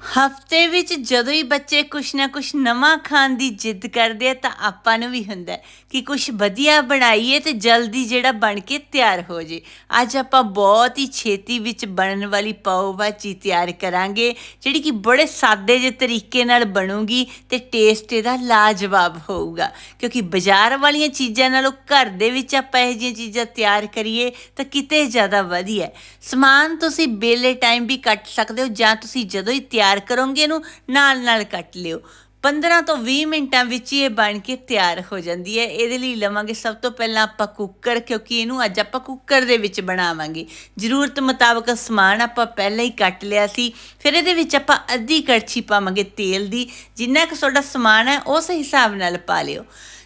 ਹਫ਼ਤੇ ਵਿੱਚ ਜਦੋਂ ਹੀ ਬੱਚੇ ਕੁਛ ਨਾ ਕੁਛ ਨਵਾਂ ਖਾਣ ਦੀ ਜਿੱਦ ਕਰਦੇ ਆ, ਤਾਂ ਆਪਾਂ ਨੂੰ ਵੀ ਹੁੰਦਾ ਹੈ ਕਿ ਕੁਛ ਵਧੀਆ ਬਣਾਈਏ ਤੇ ਜਲਦੀ ਜਿਹੜਾ ਬਣ ਕੇ ਤਿਆਰ ਹੋ ਜੇ। ਅੱਜ ਆਪਾਂ ਬਹੁਤ ਹੀ ਛੇਤੀ ਵਿੱਚ ਬਣਨ ਵਾਲੀ ਪਾਓ ਭਾਜੀ ਤਿਆਰ ਕਰਾਂਗੇ, ਜਿਹੜੀ ਕਿ ਬੜੇ ਸਾਦੇ ਜਿਹੇ ਤਰੀਕੇ ਨਾਲ ਬਣੂਗੀ ਤੇ ਟੇਸਟ ਇਹਦਾ ਲਾਜਵਾਬ ਹੋਊਗਾ। ਕਿਉਂਕਿ ਬਾਜ਼ਾਰ ਵਾਲੀਆਂ ਚੀਜ਼ਾਂ ਨਾਲੋਂ ਘਰ ਦੇ ਵਿੱਚ ਆਪਾਂ ਇਹ ਜਿਹੀਆਂ ਚੀਜ਼ਾਂ ਤਿਆਰ ਕਰੀਏ, ਤਾਂ ਕਿਤੇ ਜ਼ਿਆਦਾ ਵਧੀਆ ਸਮਾਨ ਤੁਸੀਂ ਬੇਲੇ ਟਾਈਮ ਵੀ ਕੱਟ ਸਕਦੇ ਹੋ ਜਾਂ ਤੁਸੀਂ ਜਦੋਂ ਹੀ ਤਿਆਰ ਤਿਆਰ ਕਰੋਗੇ ਇਹਨੂੰ, ਨਾਲ ਨਾਲ ਕੱਟ ਲਿਓ। 15 ਤੋਂ 20 ਮਿੰਟਾਂ ਵਿੱਚ ਹੀ ਇਹ ਬਣ ਕੇ ਤਿਆਰ ਹੋ ਜਾਂਦੀ ਹੈ। ਇਹਦੇ ਲਈ ਲਵਾਂਗੇ ਸਭ ਤੋਂ ਪਹਿਲਾਂ ਆਪਾਂ ਕੁੱਕਰ, ਕਿਉਂਕਿ ਇਹਨੂੰ ਅੱਜ ਆਪਾਂ ਕੁੱਕਰ ਦੇ ਵਿੱਚ ਬਣਾਵਾਂਗੇ। ਜ਼ਰੂਰਤ ਮੁਤਾਬਕ ਸਮਾਨ ਆਪਾਂ ਪਹਿਲਾਂ ਹੀ ਕੱਟ ਲਿਆ ਸੀ। ਫਿਰ ਇਹਦੇ ਵਿੱਚ ਆਪਾਂ ਅੱਧੀ ਕੜਛੀ ਪਾਵਾਂਗੇ ਤੇਲ ਦੀ। ਜਿੰਨਾ ਕੁ ਤੁਹਾਡਾ ਸਮਾਨ ਹੈ, ਉਸ ਹਿਸਾਬ ਨਾਲ ਪਾ ਲਿਓ।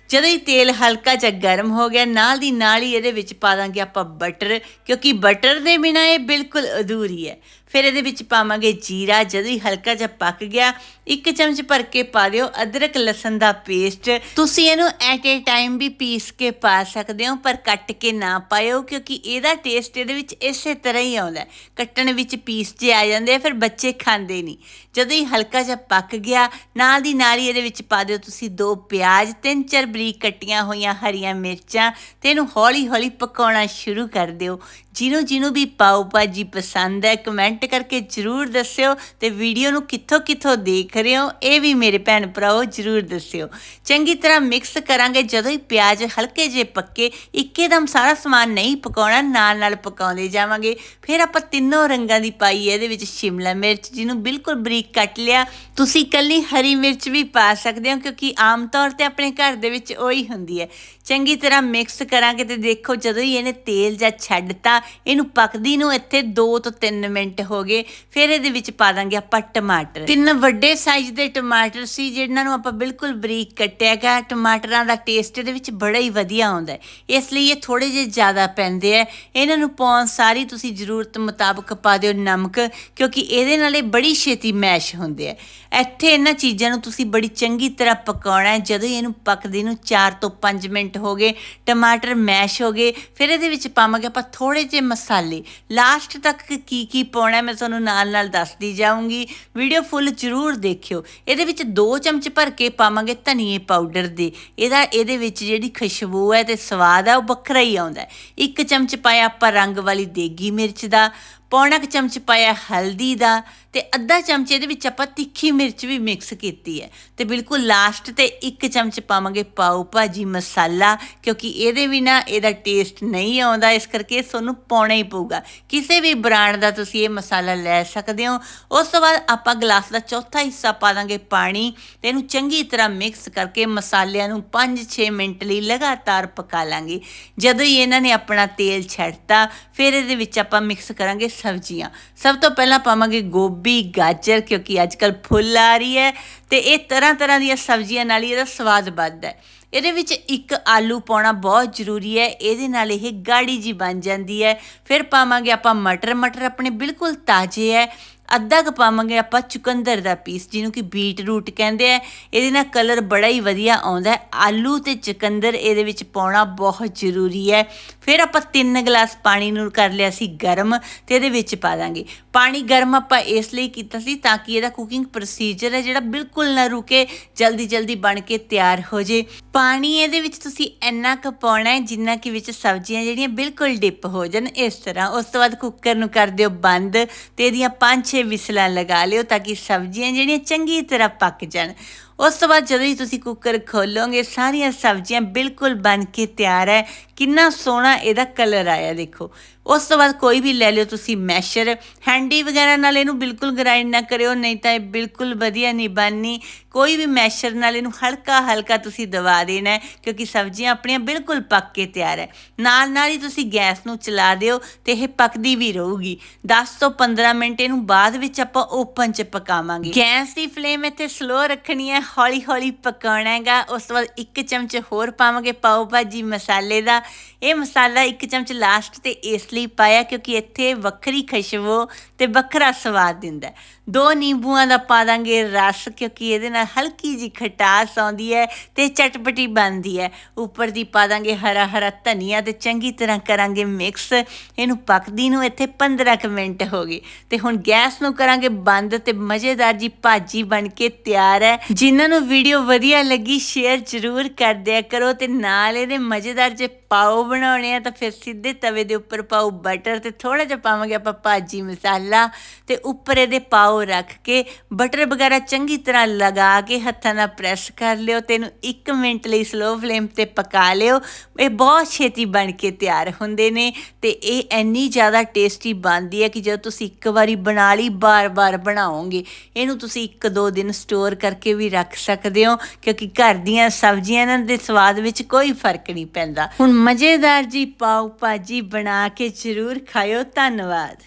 ਜਦੋਂ ਹੀ ਤੇਲ ਹਲਕਾ ਜਿਹਾ ਗਰਮ ਹੋ ਗਿਆ, ਨਾਲ ਦੀ ਨਾਲ ਹੀ ਇਹਦੇ ਵਿੱਚ ਪਾ ਦਾਂਗੇ ਆਪਾਂ ਬਟਰ, ਕਿਉਂਕਿ ਬਟਰ ਦੇ ਬਿਨਾ ਇਹ ਬਿਲਕੁਲ ਅਧੂਰੀ ਹੈ। ਫਿਰ ਇਹਦੇ ਵਿੱਚ ਪਾਵਾਂਗੇ ਜੀਰਾ, ਜਦੋਂ ਹੀ ਹਲਕਾ ਜਿਹਾ ਪੱਕ ਗਿਆ, ਇੱਕ ਚਮਚ ਭਰ ਕੇ ਪਾ ਦਿਓ, ਅਦਰਕ, ਲਸਣ ਦਾ ਪੇਸਟ ਤੁਸੀਂ ਇਹਨੂੰ ਐਟ ਏ ਟਾਈਮ ਵੀ ਪੀਸ ਕੇ ਪਾ ਸਕਦੇ ਹੋ, ਪਰ ਕੱਟ ਕੇ ਨਾ ਪਾਇਓ, ਕਿਉਂਕਿ ਇਹਦਾ ਟੇਸਟ ਇਹਦੇ ਵਿੱਚ ਇਸੇ ਤਰ੍ਹਾਂ ਹੀ ਆਉਂਦਾ ਕੱਟਣ ਵਿੱਚ ਪੀਸ ਜੇ ਆ ਜਾਂਦੇ ਆ, ਫਿਰ ਬੱਚੇ ਖਾਂਦੇ ਨਹੀਂ। ਜਦੋਂ ਹੀ ਹਲਕਾ ਜਿਹਾ ਪੱਕ ਗਿਆ, ਨਾਲ ਦੀ ਨਾਲ ਹੀ ਇਹਦੇ ਵਿੱਚ ਪਾ ਦਿਓ ਤੁਸੀਂ ਦੋ ਪਿਆਜ਼, ਤਿੰਨ ਚਾਰ ਬਰੀਕ ਕੱਟੀਆਂ ਹੋਈਆਂ ਹਰੀਆਂ ਮਿਰਚਾਂ, ਤੇ ਇਹਨੂੰ ਹੌਲੀ ਹੌਲੀ ਪਕਾਉਣਾ ਸ਼ੁਰੂ ਕਰ ਦਿਓ। ਜਿਹਨੂੰ ਜਿਹਨੂੰ ਵੀ ਪਾਓ ਭਾਜੀ ਪਸੰਦ ਹੈ ਕਮੈਂਟ ਕਰਕੇ ਜਰੂਰ ਦੱਸਿਓ ਤੇ ਵੀਡੀਓ ਨੂੰ ਕਿੱਥੋਂ ਕਿੱਥੋਂ ਦੇਖ ਰਹੇ ਹੋ, ਇਹ ਵੀ ਮੇਰੇ ਭੈਣ ਭਰਾਓ ਜਰੂਰ ਦੱਸਿਓ। ਚੰਗੀ ਤਰ੍ਹਾਂ ਮਿਕਸ ਕਰਾਂਗੇ, ਜਦੋਂ ਹੀ ਪਿਆਜ਼ ਹਲਕੇ ਜਿਹੇ ਪੱਕੇ, ਇੱਕੇਦਮ ਸਾਰਾ ਸਮਾਨ ਨਹੀਂ ਪਕਾਉਣਾ, ਨਾਲ ਨਾਲ ਪਕਾਉਂਦੇ ਜਾਵਾਂਗੇ। ਫਿਰ ਆਪਾਂ ਤਿੰਨੋਂ ਰੰਗਾਂ ਦੀ ਪਾਈ ਹੈ, ਇਹਦੇ ਵਿੱਚ ਸ਼ਿਮਲਾ ਮਿਰਚ, ਜਿਹਨੂੰ ਬਿਲਕੁਲ ਬਰੀਕ ਕੱਟ ਲਿਆ। ਤੁਸੀਂ ਇਕੱਲੀ ਹਰੀ ਮਿਰਚ ਵੀ ਪਾ ਸਕਦੇ ਹੋ, ਕਿਉਂਕਿ ਆਮ ਤੌਰ ਤੇ ਆਪਣੇ ਘਰ ਦੇ ਵਿੱਚ ਉਹੀ ਹੁੰਦੀ ਹੈ। ਚੰਗੀ ਤਰ੍ਹਾਂ ਮਿਕਸ ਕਰਾਂਗੇ ਤੇ ਦੇਖੋ ਜਦੋਂ ਹੀ ਇਹਨੇ ਤੇਲ ਜਾਂ ਛੱਡਤਾ ਇਹਨੂੰ ਪੱਕਦੀ ਨੂੰ ਇੱਥੇ 2 ਤੋਂ 3 ਮਿੰਟ ਹੋ ਗਏ, ਫਿਰ ਇਹਦੇ ਵਿੱਚ ਪਾ ਦਾਂਗੇ ਆਪਾਂ ਟਮਾਟਰ। ਤਿੰਨ ਵੱਡੇ ਸਾਈਜ਼ ਦੇ ਟਮਾਟਰ ਸੀ, ਜਿਹਨਾਂ ਨੂੰ ਆਪਾਂ ਬਿਲਕੁਲ ਬਰੀਕ ਕੱਟਿਆ ਗਿਆ ਟਮਾਟਰਾਂ ਦਾ ਟੇਸਟ ਇਹਦੇ ਵਿੱਚ ਬੜਾ ਹੀ ਵਧੀਆ ਆਉਂਦਾ ਇਸ ਲਈ ਇਹ ਥੋੜੇ ਜਿਹੇ ਜ਼ਿਆਦਾ ਪੈਂਦੇ ਆ। ਇਹਨਾਂ ਨੂੰ ਪਾਉਣ ਸਾਰੀ ਤੁਸੀਂ ਜ਼ਰੂਰਤ ਮੁਤਾਬਕ ਪਾ ਦਿਓ ਨਮਕ, ਕਿਉਂਕਿ ਇਹਦੇ ਨਾਲ ਇਹ ਬੜੀ ਛੇਤੀ ਮੈਸ਼ ਹੁੰਦੇ ਆ। ਇੱਥੇ ਇਹਨਾਂ ਚੀਜ਼ਾਂ ਨੂੰ ਤੁਸੀਂ ਬੜੀ ਚੰਗੀ ਤਰ੍ਹਾਂ ਪਕਾਉਣਾ ਹੈ। ਜਦੋਂ ਇਹਨੂੰ ਪੱਕਦੇ ਨੂੰ 4 ਤੋਂ 5 ਮਿੰਟ ਹੋ ਗਏ, ਟਮਾਟਰ ਮੈਸ਼ ਹੋ ਗਏ, ਫਿਰ ਇਹਦੇ ਵਿੱਚ ਪਾਵਾਂਗੇ ਆਪਾਂ ਥੋੜੇ ਜਿਹੇ ਮਸਾਲੇ ਲਾਸਟ ਤੱਕ ਕੀ ਕੀ ਪਾਉਣਾ ਮੈਂ ਤੁਹਾਨੂੰ ਨਾਲ ਨਾਲ ਦੱਸਦੀ ਜਾਊਂਗੀ। ਵੀਡੀਓ ਫੁੱਲ ਜ਼ਰੂਰ ਦੇਖਿਓ। ਇਹਦੇ ਵਿੱਚ 2 ਚਮਚ ਭਰ ਕੇ ਪਾਵਾਂਗੇ ਧਨੀਏ ਪਾਊਡਰ ਦੇ। ਇਹਦਾ, ਇਹਦੇ ਵਿੱਚ ਜਿਹੜੀ ਖੁਸ਼ਬੂ ਹੈ ਤੇ ਸਵਾਦ ਹੈ ਉਹ ਵੱਖਰਾ ਹੀ ਆਉਂਦਾ ਹੈ। ਇੱਕ ਚਮਚ ਪਾਇਆ ਆਪਾਂ ਰੰਗ ਵਾਲੀ ਦੇਗੀ ਮਿਰਚ ਦਾ ਪੌਣਾ ਕੁ ਚਮਚ ਪਾਇਆ ਹਲਦੀ ਦਾ ਤੇ ਅੱਧਾ ਚਮਚ ਇਹਦੇ ਵਿੱਚ ਆਪਾਂ ਤਿੱਖੀ ਮਿਰਚ ਵੀ ਮਿਕਸ ਕੀਤੀ ਹੈ। ਤੇ ਬਿਲਕੁਲ ਲਾਸਟ ਤੇ ਇੱਕ ਚਮਚ ਪਾਵਾਂਗੇ ਪਾਉ ਭਾਜੀ ਮਸਾਲਾ, ਕਿਉਂਕਿ ਇਹਦੇ ਬਿਨਾ ਇਹਦਾ ਟੇਸਟ ਨਹੀਂ ਆਉਂਦਾ, ਇਸ ਕਰਕੇ ਤੁਹਾਨੂੰ ਪਾਉਣਾ ਹੀ ਪਊਗਾ। ਕਿਸੇ ਵੀ ਬ੍ਰਾਂਡ ਦਾ ਤੁਸੀਂ ਇਹ ਮਸਾਲਾ ਲੈ ਸਕਦੇ ਹੋ। ਉਸ ਤੋਂ ਬਾਅਦ ਆਪਾਂ ਗਲਾਸ ਦਾ ਚੌਥਾ ਹਿੱਸਾ ਪਾ ਦਾਂਗੇ ਪਾਣੀ ਤੇ ਇਹਨੂੰ ਚੰਗੀ ਤਰ੍ਹਾਂ ਮਿਕਸ ਕਰਕੇ ਮਸਾਲਿਆਂ ਨੂੰ 5-6 ਮਿੰਟ ਲਈ ਲਗਾਤਾਰ ਪਕਾ ਲਾਂਗੇ। ਜਦੋਂ ਹੀ ਇਹਨਾਂ ਨੇ ਆਪਣਾ ਤੇਲ ਛੱਡਤਾ, ਫਿਰ ਇਹਦੇ ਵਿੱਚ ਆਪਾਂ ਮਿਕਸ ਕਰਾਂਗੇ ਸਬਜ਼ੀਆਂ। ਸਭ ਤੋਂ ਪਹਿਲਾਂ ਪਾਵਾਂਗੇ ਗੋਭੀ, ਗਾਜਰ, ਕਿਉਂਕਿ ਅੱਜ ਅੱਜਕੱਲ ਫੁੱਲ ਆ ਰਹੀ ਹੈ ਤੇ ਇਹ ਤਰ੍ਹਾਂ ਤਰ੍ਹਾਂ ਦੀਆਂ ਸਬਜ਼ੀਆਂ ਨਾਲ ਹੀ ਇਹਦਾ ਸਵਾਦ ਵੱਧਦਾ ਹੈ। ਇਹਦੇ ਵਿੱਚ ਇੱਕ ਆਲੂ ਪਾਉਣਾ ਬਹੁਤ ਜ਼ਰੂਰੀ ਹੈ, ਇਹਦੇ ਨਾਲ ਇਹ ਗਾੜੀ ਜੀ ਬਣ ਜਾਂਦੀ ਹੈ। ਫਿਰ ਪਾਵਾਂਗੇ ਆਪਾਂ ਮਟਰ। ਮਟਰ ਆਪਣੇ ਬਿਲਕੁਲ ਤਾਜ਼ੇ ਹੈ ਅੱਧਾ ਕੁ ਪਾਵਾਂਗੇ ਆਪਾਂ ਚੁਕੰਦਰ ਦਾ ਪੀਸ ਜਿਹਨੂੰ ਕਿ ਬੀਟ ਰੂਟ ਕਹਿੰਦੇ ਆ। ਇਹਦੇ ਨਾਲ ਕਲਰ ਬੜਾ ਹੀ ਵਧੀਆ ਆਉਂਦਾ ਹੈ। ਆਲੂ ਤੇ ਚੁਕੰਦਰ ਇਹਦੇ ਵਿੱਚ ਪਾਉਣਾ ਬਹੁਤ ਜ਼ਰੂਰੀ ਹੈ। ਫਿਰ ਆਪਾਂ 3 ਗਲਾਸ ਪਾਣੀ ਨੂੰ ਕਰ ਲਿਆ ਸੀ ਗਰਮ ਤੇ ਇਹਦੇ ਵਿੱਚ ਪਾ ਦਾਂਗੇ। ਪਾਣੀ ਗਰਮ ਆਪਾਂ ਇਸ ਲਈ ਕੀਤਾ ਸੀ ਤਾਂ ਕਿ ਇਹਦਾ ਕੁਕਿੰਗ ਪ੍ਰੋਸੀਜਰ ਹੈ, ਜਿਹੜਾ ਬਿਲਕੁਲ ਨਾ ਰੁਕੇ, ਜਲਦੀ ਜਲਦੀ ਬਣ ਕੇ ਤਿਆਰ ਹੋ ਜੇ। ਪਾਣੀ ਇਹਦੇ ਵਿੱਚ ਤੁਸੀਂ ਇੰਨਾ ਕੁ ਪਾਉਣਾ ਹੈ, ਜਿੰਨਾ ਕਿ ਵਿੱਚ ਸਬਜ਼ੀਆਂ ਜਿਹੜੀਆਂ ਬਿਲਕੁਲ ਡਿਪ ਹੋ ਜਾਣ ਇਸ ਤਰ੍ਹਾਂ। ਉਸ ਤੋਂ ਬਾਅਦ ਕੁੱਕਰ ਨੂੰ ਕਰ ਦਿਓ ਬੰਦ ਤੇ ਇਹਦੀਆਂ 5 ਵਿਸਲਾਂ ਲਗਾ ਲਿਓ ਤਾਂ ਕਿ ਸਬਜ਼ੀਆਂ ਜਿਹੜੀਆਂ ਚੰਗੀ ਤਰ੍ਹਾਂ ਪੱਕ ਜਾਣ। ਉਸ ਤੋਂ ਬਾਅਦ ਜਦੋਂ ਹੀ ਤੁਸੀਂ ਕੁੱਕਰ ਖੋਲੋਗੇ, ਸਾਰੀਆਂ ਸਬਜ਼ੀਆਂ ਬਿਲਕੁਲ ਬਣ ਕੇ ਤਿਆਰ ਹੈ। ਕਿੰਨਾ ਸੋਹਣਾ ਇਹਦਾ ਕਲਰ ਆਇਆ ਦੇਖੋ। ਉਸ ਤੋਂ ਬਾਅਦ ਕੋਈ ਵੀ ਲੈ ਲਿਓ ਤੁਸੀਂ ਮੈਸ਼ਰ। ਹੈਂਡੀ ਵਗੈਰਾ ਨਾਲ ਇਹਨੂੰ ਬਿਲਕੁਲ ਗ੍ਰਾਈਂਡ ਨਾ ਕਰਿਓ, ਨਹੀਂ ਤਾਂ ਇਹ ਬਿਲਕੁਲ ਵਧੀਆ ਨਹੀਂ ਬਣਨੀ ਕੋਈ ਵੀ ਮੈਸ਼ਰ ਨਾਲ ਇਹਨੂੰ ਹਲਕਾ ਹਲਕਾ ਤੁਸੀਂ ਦਬਾ ਦੇਣਾ ਕਿਉਂਕਿ ਸਬਜ਼ੀਆਂ ਆਪਣੀਆਂ ਬਿਲਕੁਲ ਪੱਕ ਕੇ ਤਿਆਰ ਹੈ। ਨਾਲ ਨਾਲ ਹੀ ਤੁਸੀਂ ਗੈਸ ਨੂੰ ਚਲਾ ਦਿਓ ਤੇ ਇਹ ਪੱਕਦੀ ਵੀ ਰਹੂਗੀ। 10 ਤੋਂ 15 ਮਿੰਟ ਇਹਨੂੰ ਬਾਅਦ ਵਿੱਚ ਆਪਾਂ ਓਪਨ 'ਚ ਪਕਾਵਾਂਗੇ। ਗੈਸ ਦੀ ਫਲੇਮ ਇੱਥੇ ਸਲੋ ਰੱਖਣੀ ਹੈ ਹੌਲੀ ਹੌਲੀ ਪਕਾਉਣਾ ਹੈਗਾ ਉਸ ਤੋਂ ਬਾਅਦ ਇੱਕ ਚਮਚ ਹੋਰ ਪਾਵਾਂਗੇ ਪਾਓ ਭਾਜੀ ਮਸਾਲੇ ਦਾ। ਇਹ ਮਸਾਲਾ ਇੱਕ ਚਮਚ ਲਾਸਟ ਤੇ ਇਸ ਲਈ ਪਾਇਆ ਕਿਉਂਕਿ ਇੱਥੇ ਵੱਖਰੀ ਖੁਸ਼ਬੂ ਤੇ ਵੱਖਰਾ ਸਵਾਦ ਦਿੰਦਾ ਦੋ ਨਿੰਬੂਆਂ ਦਾ ਪਾ ਦਾਂਗੇ ਰਸ, ਕਿਉਂਕਿ ਇਹਦੇ ਨਾਲ ਹਲਕੀ ਜੀ ਖਟਾਸ ਆਉਂਦੀ ਹੈ ਤੇ ਚਟਪਟੀ ਬਣਦੀ ਹੈ। ਉੱਪਰ ਦੀ ਪਾ ਦਾਂਗੇ ਹਰਾ ਹਰਾ ਧਨੀਆ ਤੇ ਚੰਗੀ ਤਰ੍ਹਾਂ ਕਰਾਂਗੇ ਮਿਕਸ। ਇਹਨੂੰ ਪੱਕਦੀ ਨੂੰ ਇੱਥੇ 15 ਕੁ ਮਿੰਟ ਹੋ ਗਏ। ਤੇ ਹੁਣ ਗੈਸ ਨੂੰ ਕਰਾਂਗੇ ਬੰਦ ਤੇ ਮਜ਼ੇਦਾਰ ਜੀ ਭਾਜੀ ਬਣ ਕੇ ਤਿਆਰ ਹੈ। ਜਿਨ੍ਹਾਂ ਨੂੰ ਵੀਡੀਓ ਵਧੀਆ ਲੱਗੀ, ਸ਼ੇਅਰ ਜ਼ਰੂਰ ਕਰ ਦਿਆ ਕਰੋ ਤੇ ਨਾਲ ਇਹਦੇ ਮਜ਼ੇਦਾਰ ਜੇ ਪਾਓ ਬਣਾਉਣੇ ਆ ਤਾਂ ਫਿਰ ਸਿੱਧੇ ਤਵੇ ਦੇ ਉੱਪਰ ਪਾਓ ਬਟਰ ਤੇ ਥੋੜਾ ਜਿਹਾ ਪਾਵਾਂਗੇ ਆਪਾਂ ਭਾਜੀ ਮਸਾਲਾ ਤੇ ਉੱਪਰ ਇਹਦੇ ਪਾਓ ਰੱਖ ਕੇ ਬਟਰ ਵਗੈਰਾ ਚੰਗੀ ਤਰ੍ਹਾਂ ਲਗਾ ਕੇ ਹੱਥਾਂ ਨਾਲ ਪ੍ਰੈਸ ਕਰ ਲਿਓ ਤੇ ਇਹਨੂੰ 1 ਮਿੰਟ ਲਈ ਸਲੋ ਫਲੇਮ ਤੇ ਪਕਾ ਲਿਓ। ਇਹ ਬਹੁਤ ਛੇਤੀ ਬਣ ਕੇ ਤਿਆਰ ਹੁੰਦੇ ਨੇ ਤੇ ਇਹ ਇੰਨੀ ਜ਼ਿਆਦਾ ਟੇਸਟੀ ਬਣਦੀ ਹੈ ਕਿ ਜਦੋਂ ਤੁਸੀਂ ਇੱਕ ਵਾਰੀ ਬਣਾ ਲਈ, ਬਾਰ-ਬਾਰ ਬਣਾਓਗੇ। ਇਹਨੂੰ ਤੁਸੀਂ ਇੱਕ ਦੋ ਦਿਨ ਸਟੋਰ ਕਰਕੇ ਵੀ ਰੱਖ ਸਕਦੇ ਹੋ ਕਿਉਂਕਿ ਘਰ ਦੀਆਂ ਸਬਜ਼ੀਆਂ ਇਹਨਾਂ ਦੇ ਸਵਾਦ ਵਿੱਚ ਕੋਈ ਫ਼ਰਕ ਨਹੀਂ ਪੈਂਦਾ। ਹੁਣ ਮਜ਼ੇਦਾਰ ਜੀ ਪਾਓ ਭਾਜੀ ਬਣਾ ਕੇ ਜ਼ਰੂਰ ਖਾਇਓ ਧੰਨਵਾਦ।